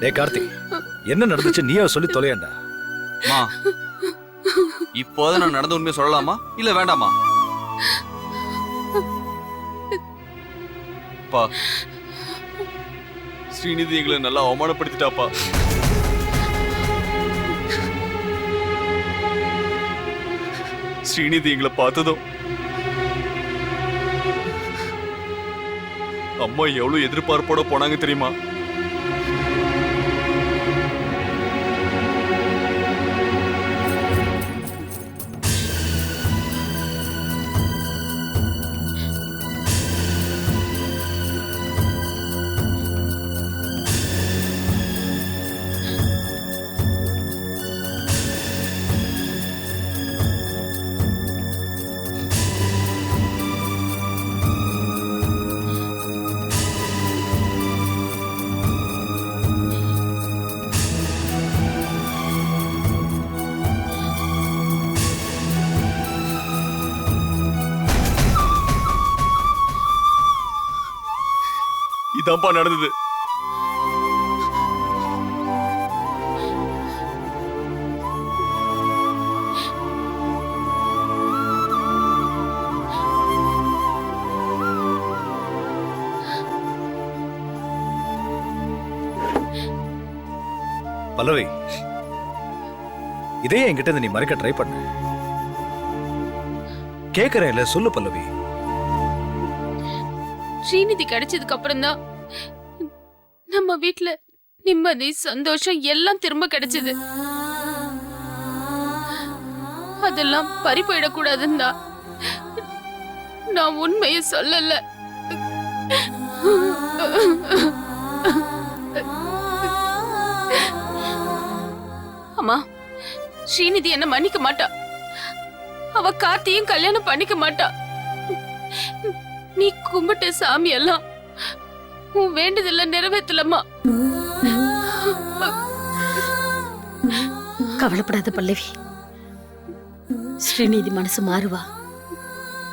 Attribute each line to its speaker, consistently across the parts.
Speaker 1: டே கார்த்தி என்ன நடந்துச்சு? நீயே சொல்லி தொலையண்டா.
Speaker 2: மா இப்போதான் நான் நடந்த உண்மையை சொல்லலாமா? இல்ல வேண்டாமா? பா ஸ்ரீநிதி எங்களை நல்லா அவமானப்படுத்திட்டாப்பா. ஸ்ரீநிதி எங்களை பார்த்ததும் அம்மா எவ்வளவு எதிர்பார்ப்போட போனாங்க தெரியுமா இதான்ப்பா நடந்தது.
Speaker 1: பல்லவி இதே என்கிட்ட இருந்து நீ மறைக்க ட்ரை பண்ண. கேக்குறேன் இல்ல சொல்லு பல்லவி.
Speaker 3: ஸ்ரீநிதி கிடைச்சதுக்கு அப்புறம் தான் வீட்டுல நிம்மதி சந்தோஷம் எல்லாம் திரும்ப கிடைச்சது. அதெல்லாம் பறி போயிடக்கூடாதுன்னா தான் நான் உண்மையை சொல்லல. அம்மா ஸ்ரீநிதி என்ன மன்னிக்க மாட்டா. அவ கார்த்தியும் கல்யாணம் பண்ணிக்க மாட்டா. நீ கும்பிட்ட சாமி எல்லாம் உன் வேண்டுதல்ல நிறைவேற்றலம்மா.
Speaker 4: கவலைப்படாத பல்லவி. ஸ்ரீநிதி மனசு மாறுவா.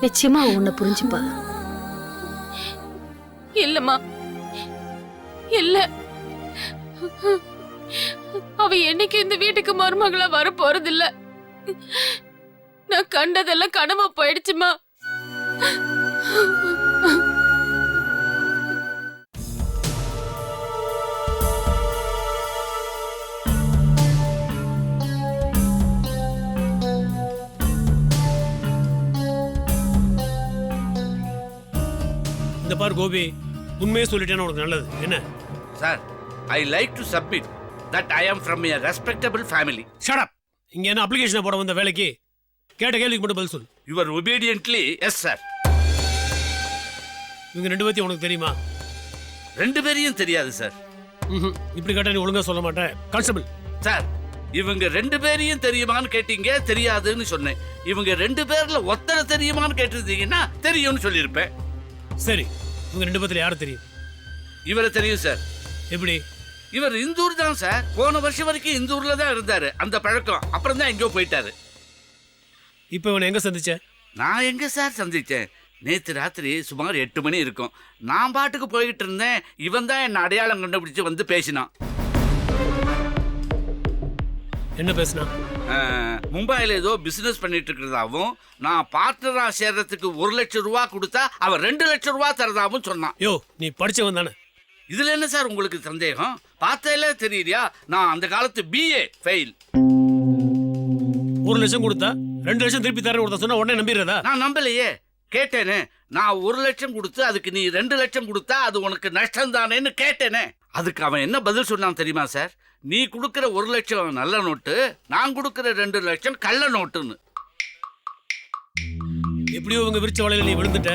Speaker 4: நிச்சயமா உன்னை புரிஞ்சுப்பா.
Speaker 3: இல்லம்மா. இல்ல. அவ என்னைக்கு இந்த வீட்டுக்கு மருமகளா வர போறதில்ல நான் கண்டதெல்லாம் கனவா போயிடுச்சுமா.
Speaker 5: இந்த பார் கோபி உண்மையே சொல்லிட்டேன்னா உனக்கு நல்லது. என்ன?
Speaker 6: Sir I like to submit that I am from a respectable family
Speaker 5: shut up இங்க என்ன அப்ளிகேஷன் போட வந்த வேலைக்கு? கேட்ட கேள்விக்கு மட்டும் பதில் சொல்
Speaker 6: யுவர் ஒபீடியன்ட்லி எஸ் சார்
Speaker 5: இவங்க ரெண்டு பேத்தையும் உனக்கு தெரியுமா?
Speaker 6: ரெண்டு பேரையும் தெரியாது சார்
Speaker 5: ம்ஹும். இப்படி கேட்டா நீ ஒழுங்கா சொல்ல மாட்டேன் கான்ஸ்டபிள்
Speaker 6: சார் இவங்க ரெண்டு பேரையும் தெரியுமான்னு கேட்டீங்க தெரியாதுன்னு சொன்னேன். இவங்க ரெண்டு பேர்ல ஒத்தனை தெரியுமான்னு கேட்டிருந்தீங்கன்னா தெரியும்னு சொல்லியிருப்பேன்.
Speaker 5: சரி இவங்க ரெண்டு பேத்துல யாரு தெரியும்?
Speaker 6: இவரை தெரியும் சார்.
Speaker 5: எப்படி?
Speaker 6: இவர் இந்தூர் தான் சார். போன வருஷம் வரைக்கும் இந்தூர்ல தான் இருந்தாரு அந்த பழக்கம். அப்புறம் தான் எங்கேயோ போயிட்டாரு.
Speaker 5: இப்போ இவனை எங்க சந்திச்ச?
Speaker 6: நான் எங்க சார் சந்திச்சேன்? நேத்து ராத்திரி சுமார் எட்டு மணி இருக்கும். நான் பாட்டுக்கு போய்கிட்டு இருந்தேன். இவன் தான் என்ன அடையாளம் கண்டுபிடிச்சு வந்து பேசினான்.
Speaker 5: என்ன பேசுனா?
Speaker 6: அஹ், மும்பையில் ஏதோ பிசினஸ் பண்ணிட்டு இருக்கிறதாவும் நான் பார்ட்னரா சேர்றதுக்கு ஒரு லட்சம் ரூபா கொடுத்தா அவன் ரெண்டு லட்சம் ரூபா தரதாவும் சொன்னான்.
Speaker 5: யோ நீ படிச்சவன் தானே.
Speaker 6: இதுல என்ன சார் உங்களுக்கு சந்தேகம்? பார்த்தாலே தெரியலையா நான் அந்த காலத்து பிஏ ஃபெயில்
Speaker 5: ஒரு லட்சம் கொடுத்தா ரெண்டு லட்சம் திருப்பி தரேன் ஒருத்தன் சொன்னா உடனே நம்பிடுறதா?
Speaker 6: நான் நம்பலையே. கேட்டேனே. நான் ஒரு லட்சம் கொடுத்து அதுக்கு நீ ரெண்டு லட்சம் கொடுத்தா அது உனக்கு நஷ்டம் தானேன்னு கேட்டேனே. அதுக்கு அவன் என்ன பதில் சொன்னான் தெரியுமா சார்? நீ கொடுக்கிற ஒரு லட்சம் நல்ல நோட்டு நான் கொடுக்கிற ரெண்டு லட்சம் கள்ள நோட்டுன்னு.
Speaker 5: எப்படியோ இவங்க விரிச்ச வலையில நீ விழுந்துட்ட.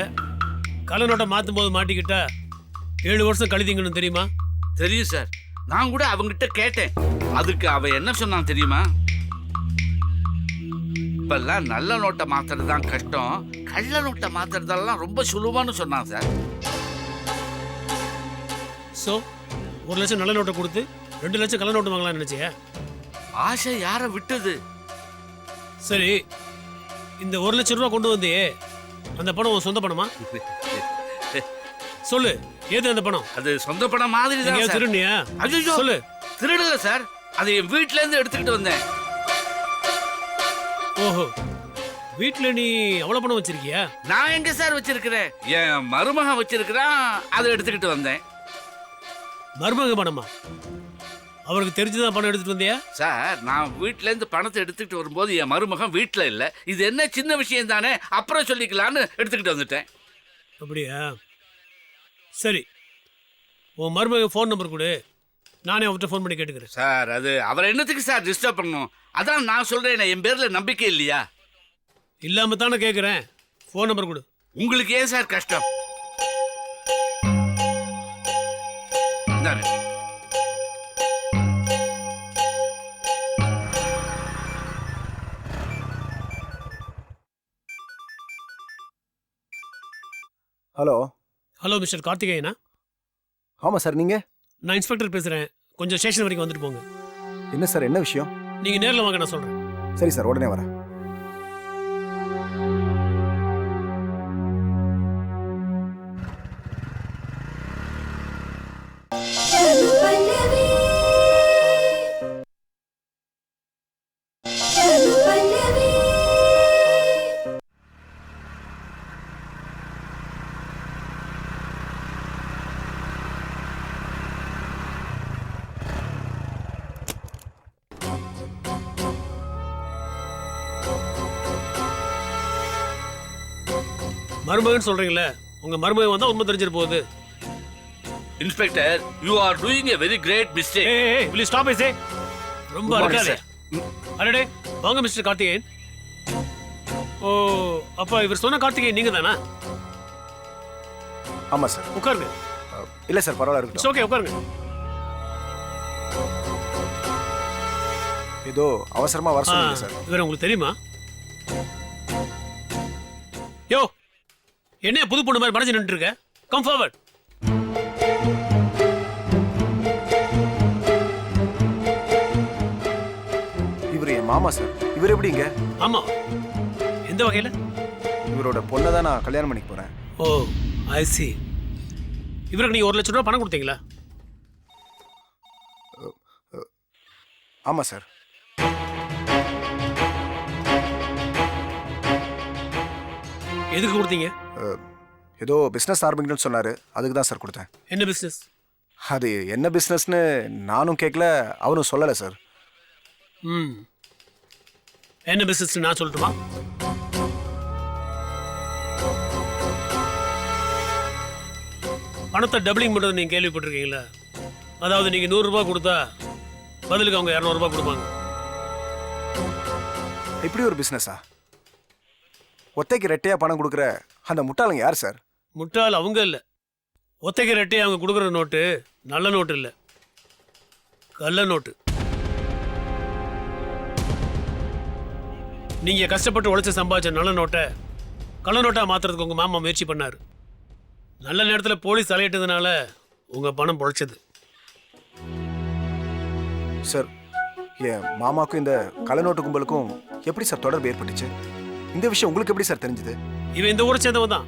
Speaker 5: கள்ள நோட்டை மாத்தும் போது மாட்டிக்கிட்டா. ஏழு வருஷம் கழிதீங்கன்னு தெரியுமா?
Speaker 6: தெரியும் சார். நான் கூட அவங்கிட்ட கேட்டேன். அதுக்கு அவன் என்ன சொன்னான் தெரியுமா? இப்பெல்லாம் நல்ல நோட்டை மாத்துறது தான் கஷ்டம். கள்ள நோட்டை மாத்துறதெல்லாம் ரொம்ப சுலபம்னு சொன்னான் சார்.
Speaker 5: ஸோ ஒரு லட்சம் நல்ல நோட்டை கொடுத்து ரெண்டு லட்சம் கள்ள நோட்டு வாங்கலாம்னு நினைச்சியா?
Speaker 6: ஆசை யாரை விட்டது?
Speaker 5: சரி இந்த ஒரு லட்சம் ரூபா கொண்டு வந்தியே அந்த பணம் உன் சொந்த பணமா? சொல்லு ஏது அந்த பணம்?
Speaker 6: அது சொந்த படம் மாதிரி தான்
Speaker 5: திருடுனியா?
Speaker 6: ஐயோ
Speaker 5: சொல்லு.
Speaker 6: திருடல சார். அது என் வீட்ல இருந்து எடுத்துக்கிட்டு வந்தேன்.
Speaker 5: ஓஹோ வீட்ல நீ அவ்வளவு பணம் வச்சிருக்கியா?
Speaker 6: நான் எங்க சார் வச்சிருக்கிறேன்? என் மருமகன் வச்சிருக்கிறான் அதை எடுத்துக்கிட்டு வந்தேன்.
Speaker 5: மருமக பணமா? அவருக்கு தெரிஞ்சுதான் பணம் எடுத்துட்டு வந்தியா?
Speaker 6: சார் நான் வீட்ல இருந்து பணத்தை எடுத்துக்கிட்டு வரும்போது என் மருமகன் வீட்ல இல்ல. இது என்ன சின்ன விஷயம் தானே? அப்புறம் சொல்லிக்கலாம்னு எடுத்துக்கிட்டு வந்துட்டேன்.
Speaker 5: அப்படியா? சரி. உன் மருமக ஃபோன் நம்பர் கொடு. நானே அவர்கிட்ட ஃபோன் பண்ணி கேட்டுக்கிறேன்.
Speaker 6: சார் அது அவரை என்னத்துக்கு சார் டிஸ்டர்ப் பண்ணணும்? அதான் நான் சொல்றேன் என் பேர்ல நம்பிக்கை இல்லையா?
Speaker 5: இல்லாம தானே கேட்குறேன் ஃபோன் நம்பர் கொடு.
Speaker 6: உங்களுக்கு ஏன் சார் கஷ்டம்?
Speaker 7: ஹலோ.
Speaker 5: ஹலோ மிஸ்டர் கார்த்திகேயனா?
Speaker 7: ஆமாம் சார் நீங்கள்
Speaker 5: நான் இன்ஸ்பெக்டர் பேசுகிறேன் கொஞ்சம் ஸ்டேஷன் வரைக்கும் வந்துட்டு போங்க.
Speaker 7: என்ன சார் என்ன விஷயம்?
Speaker 5: நீங்கள் நேரில் வாங்க நான் சொல்கிறேன்
Speaker 7: சரி சார் உடனே வரேன்.
Speaker 5: மருமகன் சொல்கிறீங்களே உங்கள் மருமகன் வந்தால் உண்மை தெரிஞ்சிட்டு போகுது.
Speaker 6: Inspector you are doing a very great mistake
Speaker 5: ஏய் ஏய் ப்ளீஸ் ஸ்டாப் ஐசே ரொம்ப இருக்காதே அடடே வாங்க மிஸ்டர் கார்த்திகேயன். ஓ அப்போ இவர் சொன்ன கார்த்திகேயன் நீங்கள் தானா?
Speaker 7: ஆமாம் சார்
Speaker 5: உட்காருங்க.
Speaker 7: இல்லை சார் பரவாயில்ல
Speaker 5: இட்ஸ்
Speaker 7: இருக்கட்டும்
Speaker 5: ஓகே உட்காருங்க.
Speaker 7: ஏதோ அவசரமாக வர
Speaker 5: ஆ,
Speaker 7: சொல்லுங்க சார்
Speaker 5: இவர் உங்களுக்கு தெரியுமா? என்ன புது பொண்ணு மாதிரி மறைஞ்சு நின்று இருக்க? கம் ஃபார்வர்ட்
Speaker 7: இவர் என் மாமா சார். இவர் எப்படிங்க
Speaker 5: ஆமா. எந்த வகையில?
Speaker 7: இவரோட பொண்ணை தான் நான் கல்யாணம் பண்ணிக்க போகிறேன்
Speaker 5: ஓ ஐ சி இவருக்கு நீங்க ஒரு லட்சம் ரூபாய் பணம் கொடுத்தீங்களா?
Speaker 7: ஆமாம் சார்.
Speaker 5: எதுக்கு கொடுத்தீங்க?
Speaker 7: ஏதோ பிஸ்னஸ் ஆரம்பிக்கணும்னு சொன்னார். அதுக்கு தான் சார் கொடுத்தேன்.
Speaker 5: என்ன பிசினஸ்
Speaker 7: அது என்ன பிஸ்னஸ்னு நானும் கேட்கல அவரும் சொல்லலை சார்
Speaker 5: ம். என்ன பிசினஸ் நான் சொல்லட்டுமா? பணத்தை டபுளிங் பண்ணுறது நீங்கள் கேள்விப்பட்டிருக்கீங்களா? அதாவது நீங்கள் நூறுரூபா கொடுத்தா பதிலுக்கு அவங்க இரநூறுபா கொடுப்பாங்க.
Speaker 7: இப்படி ஒரு பிஸ்னஸா ஒத்தைக்கு ரெட்டையாக பணம் கொடுக்குற அந்த முட்டாளுங்க யார் சார்?
Speaker 5: முட்டாள் அவங்க இல்லை. ஒத்தைக்கு ரெட்டி அவங்க கொடுக்குற நோட்டு நல்ல நோட்டு இல்லை. கள்ள நோட்டு. நீங்கள் கஷ்டப்பட்டு உழைச்சி சம்பாதிச்ச நல்ல நோட்டை கள்ள நோட்டாக மாற்றுறதுக்கு உங்கள் மாமா முயற்சி பண்ணார். நல்ல நேரத்தில் போலீஸ் தலையிட்டதுனால உங்கள் பணம் பொழைச்சது.
Speaker 7: சார் என் மாமாக்கும் இந்த கலநோட்டு கும்பலுக்கும் எப்படி சார் தொடர்பு ஏற்பட்டுச்சு? இந்த விஷயம் உங்களுக்கு எப்படி சார் தெரிஞ்சது?
Speaker 5: இவன் இந்த ஊரை சேர்ந்தவன் தான்.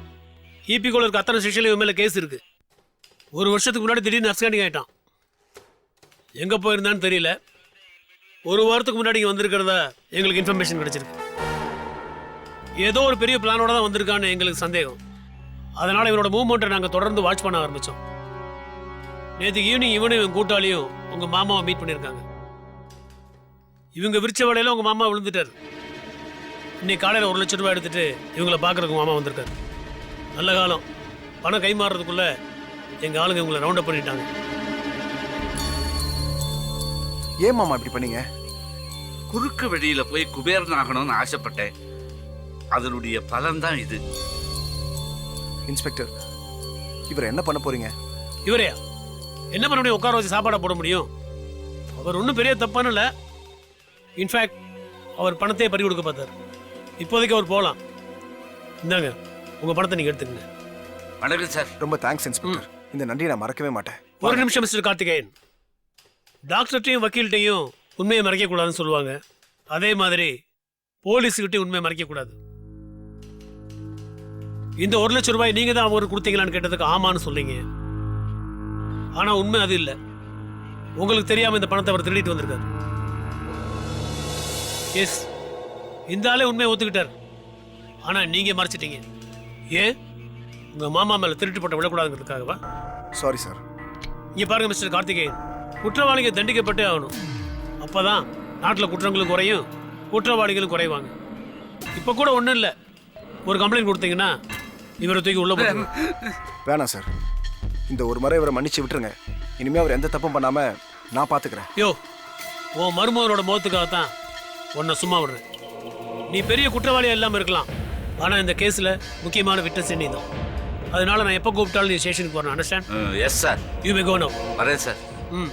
Speaker 5: ஈபிக்குள்ள இருக்க அத்தனை செக்ஷன்ல இவன் மேலே கேஸ் இருக்கு. ஒரு வருஷத்துக்கு முன்னாடி திடீர்னு அப்ஸ்காண்டிங் ஆயிட்டான். எங்கே போயிருந்தான்னு தெரியல. ஒரு வாரத்துக்கு முன்னாடி இங்கே வந்திருக்கிறதா எங்களுக்கு இன்ஃபர்மேஷன் கிடச்சிருக்கு. ஏதோ ஒரு பெரிய பிளானோட தான் வந்திருக்கான்னு எங்களுக்கு சந்தேகம். அதனால் இவனோட மூவ்மெண்ட்டை நாங்கள் தொடர்ந்து வாட்ச் பண்ண ஆரம்பித்தோம் நேற்று ஈவினிங் இவனும் இவன் கூட்டாளியும் உங்கள் மாமாவை மீட் பண்ணியிருக்காங்க. இவங்க விரிச்ச வேலையில் உங்கள் மாமா விழுந்துட்டார். இன்னைக்கு காலையில் ஒரு லட்சம் ரூபாய் எடுத்துட்டு இவங்களை பார்க்கறதுக்கு மாமா வந்திருக்காரு. நல்ல காலம். பணம் கை மாறுறதுக்குள்ள எங்கள் ஆளுங்க இவங்களை ரவுண்ட் அப் பண்ணிட்டாங்க.
Speaker 7: ஏன் மாமா இப்படி பண்ணீங்க?
Speaker 6: குறுக்கு வழியில போய் குபேரன் ஆகணும்னு ஆசைப்பட்டேன். அதனுடைய பலன் தான் இது.
Speaker 7: இன்ஸ்பெக்டர் இவர் என்ன பண்ண போறீங்க?
Speaker 5: இவரையா என்ன பண்ண முடியும்? உட்கார வச்சு சாப்பாடை போட முடியும்? அவர் ஒன்றும் பெரிய தப்பான இல்லை இன்ஃபேக்ட் அவர் பணத்தையே பறி கொடுக்க பார்த்தார். இப்போதைக்கு அவர் போகலாம். இந்தாங்க உங்கள் பணத்தை நீங்கள் எடுத்துக்கங்க.
Speaker 6: வணக்கம் சார்.
Speaker 7: ரொம்ப தேங்க்ஸ் இன்ஸ்பெக்டர் இந்த நன்றியை நான் மறக்கவே மாட்டேன்.
Speaker 5: ஒரு நிமிஷம் மிஸ்டர் கார்த்திகேயன். டாக்டர்கிட்டையும் வக்கீல்கிட்டையும் உண்மையை மறைக்கக்கூடாதுன்னு சொல்லுவாங்க. அதே மாதிரி போலீஸ்கிட்ட உண்மை மறைக்க கூடாது இந்த ஒரு லட்சம் ரூபாய் நீங்க தான் அவருக்கு கொடுத்தீங்களான்னு கேட்டதுக்கு ஆமான்னு சொல்றீங்க. ஆனா உண்மை அது இல்ல. உங்களுக்கு தெரியாம இந்த பணத்தை அவர் திருடிட்டு வந்திருக்காரு. எஸ் இந்த ஆளே உண்மையை ஒத்துக்கிட்டார். ஆனா நீங்க மறைச்சிட்டீங்க. ஏன்? உங்க மாமா மேல திருட்டு போட்ட விடக்கூடாதுங்கிறதுக்காகவா
Speaker 7: சாரி சார்
Speaker 5: இங்க பாருங்க மிஸ்டர் கார்த்திகேயன். குற்றவாளிகள் தண்டிக்கப்பட்டே ஆகணும். அப்பதான் நாட்டில் குற்றங்களும் குறையும் குற்றவாளிகளும் குறைவாங்க. இப்போ கூட ஒன்றும் இல்லை. ஒரு கம்ப்ளைண்ட் கொடுத்தீங்கன்னா இவரை தூக்கி உள்ள போட்டுருங்க.
Speaker 7: வேணாம் சார் இந்த ஒரு முறை இவரை மன்னிச்சு விட்டுருங்க. இனிமே அவர் எந்த தப்பும் பண்ணாம நான் பாத்துக்கிறேன்.
Speaker 5: யோ உன் மருமகனோட முகத்துக்காகத்தான் உன்னை சும்மா விடுறேன். நீ பெரிய குற்றவாளியா இல்லாமல் இருக்கலாம். ஆனால் இந்த கேஸில் முக்கியமான விட்னஸ் நீ தான். அதனால நான் எப்போ கூப்பிட்டாலும் நீ ஸ்டேஷனுக்கு வரணும் understand
Speaker 6: yes sir
Speaker 5: you may go now
Speaker 6: வரேன் சார்
Speaker 5: ம்.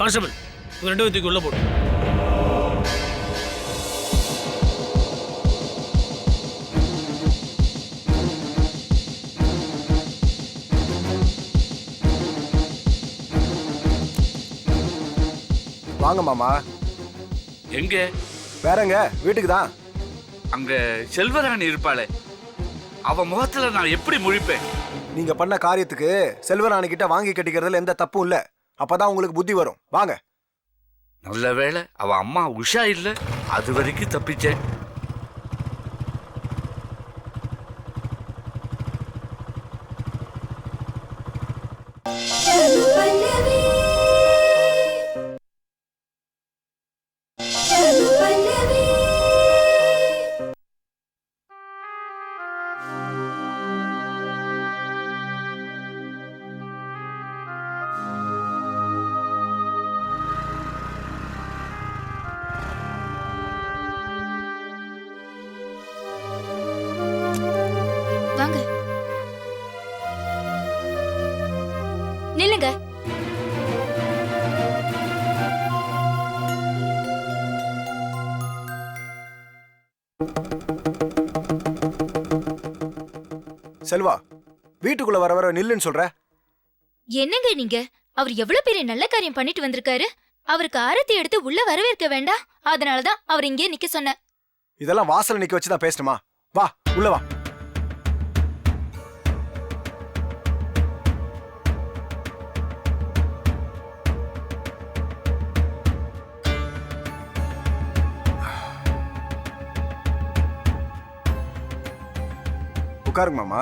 Speaker 5: கான்ஸ்டபிள் இவங்க ரெண்டு பேரும் தூக்கி உள்ள போட்டு
Speaker 7: வாங்க மாமா.
Speaker 6: எங்க?
Speaker 7: வேறங்க வீட்டுக்கு தான்.
Speaker 6: அங்க செல்வராணி இருப்பாளே. அவ முகத்துல நான் எப்படி முழிப்பேன்?
Speaker 7: நீங்க பண்ண காரியத்துக்கு செல்வராணி கிட்ட வாங்கி கட்டிக்கிறதுல எந்த தப்பும் இல்ல. அப்பதான் உங்களுக்கு புத்தி வரும். வாங்க.
Speaker 6: நல்ல வேளை அவ அம்மா உஷா இல்ல அது வரைக்கும் தப்பிச்சேன்.
Speaker 8: வாங்க
Speaker 7: செல்வா வீட்டுக்குள்ள வர வர நில்லுன்னு சொல்ற?
Speaker 8: என்னங்க நீங்க? அவர் எவ்வளவு பெரிய நல்ல காரியம் பண்ணிட்டு வந்திருக்காரு. அவருக்கு ஆரத்தி எடுத்து உள்ள வரவேற்க வேண்டாம் அதனாலதான் அவர் இங்கே நிக்க சொன்னேன்
Speaker 7: இதெல்லாம் வாசல்ல நிக்க வச்சு தான் பேசணுமா? வா உள்ள வா. உட்காருங்க மாமா.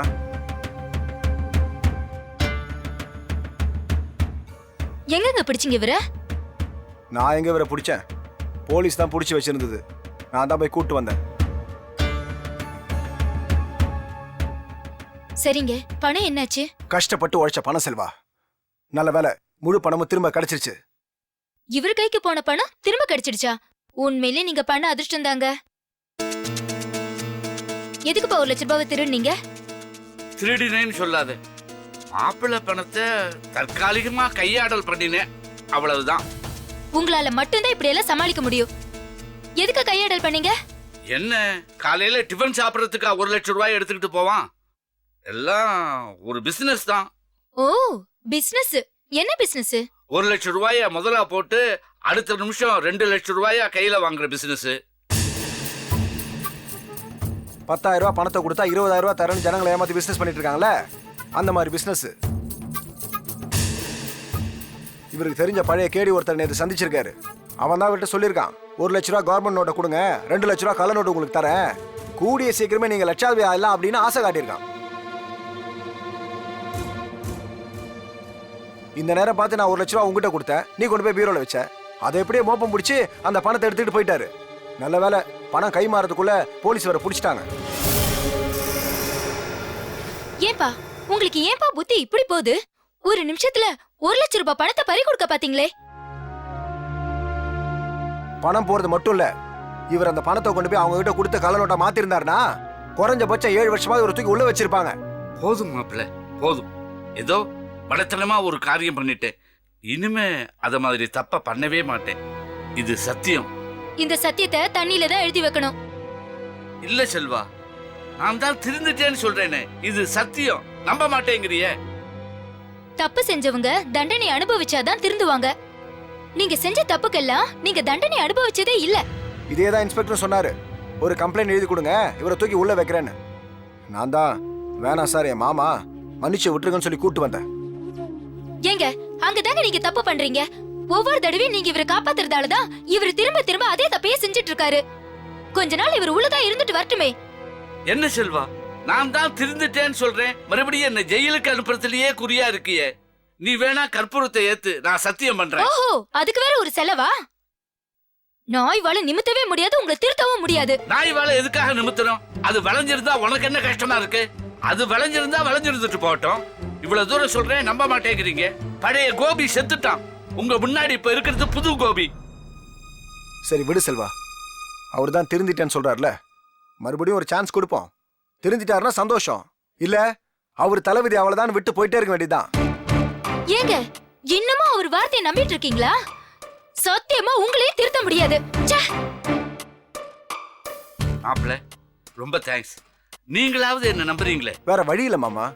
Speaker 8: எங்கங்க பிடிச்சிங்க இவர?
Speaker 7: நான் எங்க இவரை பிடிச்சேன்? போலீஸ் தான் பிடிச்சி வச்சிருந்தது. நான் தான் போய் கூட்டு வந்தேன்.
Speaker 8: சரிங்க. பணம் என்னாச்சு?
Speaker 7: கஷ்டப்பட்டு உழைச்ச பணம் செல்வா. நல்ல வேலை முழு பணமும் திரும்ப கிடைச்சிருச்சு.
Speaker 8: இவர் கைக்கு போன பணம் திரும்ப கிடைச்சிடுச்சா? உண்மையிலே நீங்க பண்ண அதிர்ஷ்டம் தாங்க. எதுக்குப்பா ஒரு லட்ச ரூபாவை திருடுனீங்க?
Speaker 6: திருடினேன்னு சொல்லாத. மாப்பிள்ளை பணத்தை தற்காலிகமா கையாடல் பண்ணினேன். அவ்வளவுதான்.
Speaker 8: உங்களால மட்டும்தான் இப்படி எல்லாம் சமாளிக்க முடியும். எதுக்கு கையாடல் பண்ணீங்க?
Speaker 6: என்ன? காலையில டிஃபன் சாப்பிடறதுக்கா ஒரு லட்சம் ரூபாய் எடுத்துக்கிட்டு போவான். எல்லாம் ஒரு பிசினஸ் தான்.
Speaker 8: ஓ பிசினஸ் என்ன பிசினஸ்
Speaker 6: ஒரு லட்சம் ரூபாய முதலா போட்டு அடுத்த நிமிஷம் ரெண்டு லட்சம் ரூபாயா கையில வாங்குற பிசினஸ்
Speaker 7: பத்தாயிரம் ரூபாய் பணத்தை கொடுத்தா இருபதாயிரம் ரூபாய் தரேன்னு ஜனங்களை ஏமாத்தி பிசினஸ் பண்ணிட்டு இருக்காங்கல்ல? அந்த மாதிரி பிஸ்னஸ் இவருக்கு தெரிஞ்ச பழைய கேடி ஒருத்தர் நேற்று சந்திச்சிருக்காரு. அவன் தான் அவர்கிட்ட சொல்லியிருக்கான். ஒரு லட்ச ரூபா கவர்மெண்ட் நோட்டை கொடுங்க ரெண்டு லட்ச ரூபா கள்ள நோட்டு உங்களுக்கு தரேன். கூடிய சீக்கிரமே நீங்கள் லட்சாதிபதி ஆகலாம் அப்படின்னு ஆசை காட்டியிருக்கான். இந்த நேரம் பார்த்து நான் ஒரு லட்ச ரூபா உங்ககிட்ட கொடுத்தேன். நீ கொண்டு போய் பீரோல வச்ச. அதை எப்படியே மோப்பம் பிடிச்சி அந்த பணத்தை எடுத்துகிட்டு போயிட்டாரு. நல்ல வேலை பணம் கை மாறதுக்குள்ள போலீஸ் வர பிடிச்சிட்டாங்க.
Speaker 8: ஏப்பா உங்களுக்கு ஏன்பா புத்தி இப்படி போகுது? ஒரு நிமிஷத்துல ஒரு லட்ச ரூபாய் பணத்தை பறி கொடுக்க பாத்தீங்களே.
Speaker 7: பணம் போறது மட்டும் இல்ல. இவர் அந்த பணத்தை கொண்டு போய் அவங்க கிட்ட கொடுத்த கள்ள நோட்டை மாத்திருந்தாருன்னா குறைஞ்சபட்சம் ஏழு வருஷமாவது ஒரு தூக்கி உள்ள வச்சிருப்பாங்க.
Speaker 6: போதும் மாப்பிள்ள போதும். ஏதோ படத்தனமா ஒரு காரியம் பண்ணிட்டேன் இனிமே அத மாதிரி தப்ப பண்ணவே மாட்டேன். இது சத்தியம்.
Speaker 8: இந்த சத்தியத்தை தண்ணியில தான் எழுதி வைக்கணும்.
Speaker 6: இல்ல செல்வா நான் தான் திருந்துட்டேன்னு சொல்றேனே இது சத்தியம். நம்ப மாட்டேங்கிறியே.
Speaker 8: தப்பு செஞ்சவங்க தண்டனை அனுபவிச்சாதான் திருந்துவாங்க. நீங்க செஞ்ச தப்புக்கெல்லாம் நீங்க தண்டனை அனுபவிச்சதே இல்ல.
Speaker 7: இதே தான் இன்ஸ்பெக்டர் சொன்னாரு. ஒரு கம்ப்ளைண்ட் எழுதி கொடுங்க இவரை தூக்கி உள்ள வைக்கிறேன்னு. நான் தான் வேணாம் சார் என் மாமா மன்னிச்சு விட்டுருங்கன்னு சொல்லி கூட்டு வந்தேன்.
Speaker 8: ஏங்க அங்கதாங்க நீங்க தப்பு பண்றீங்க. ஒவ்வொரு தடவையும் நீங்க இவரை காப்பாத்துறதால தான் இவர் திரும்ப திரும்ப அதே தப்பையே செஞ்சுட்டு இருக்காரு கொஞ்ச நாள் இவர் உள்ளதான் இருந்துட்டு வரட்டுமே.
Speaker 6: என்ன செல்வா? நான் தான் திருந்துட்டேன்னு சொல்றேன். மறுபடியும் என்ன ஜெயிலுக்கு அனுப்புறதுலயே குறியா இருக்கியே. நீ வேணா கற்பூரத்தை ஏத்து நான் சத்தியம் பண்றேன்.
Speaker 8: ஓஹோ அதுக்கு வேற ஒரு செலவா? நாய் வாழ நிமித்தவே முடியாது உங்களை திருத்தவும் முடியாது.
Speaker 6: நாய் வாழை எதுக்காக நிமித்தணும்? அது விளைஞ்சிருந்தா உனக்கு என்ன கஷ்டமா இருக்கு? அது விளைஞ்சிருந்தா விளைஞ்சிருந்துட்டு போகட்டும். இவ்வளவு தூரம் சொல்றேன் நம்ப மாட்டேங்கிறீங்க. பழைய கோபி செத்துட்டான். உங்க முன்னாடி இப்ப இருக்கிறது புது கோபி.
Speaker 7: சரி விடு செல்வா. அவர் தான் திருந்திட்டேன்னு சொல்றாருல. மறுபடியும் ஒரு சான்ஸ் கொடுப்போம். திருந்திட்டாருன்னா சந்தோஷம். இல்ல அவர் தலைவிதி அவ்வளவுதான் விட்டு போயிட்டே இருக்க வேண்டியதுதான்.
Speaker 8: ஏங்க இன்னமும் அவர் வார்த்தையை நம்பிட்டு இருக்கீங்களா? சத்தியமா உங்களையும் திருத்த முடியாது. ச்சே!
Speaker 6: மாப்பிள்ள ரொம்ப தேங்க்ஸ் நீங்களாவது என்ன நம்புறீங்களே?
Speaker 7: வேற வழி இல்ல மாமா.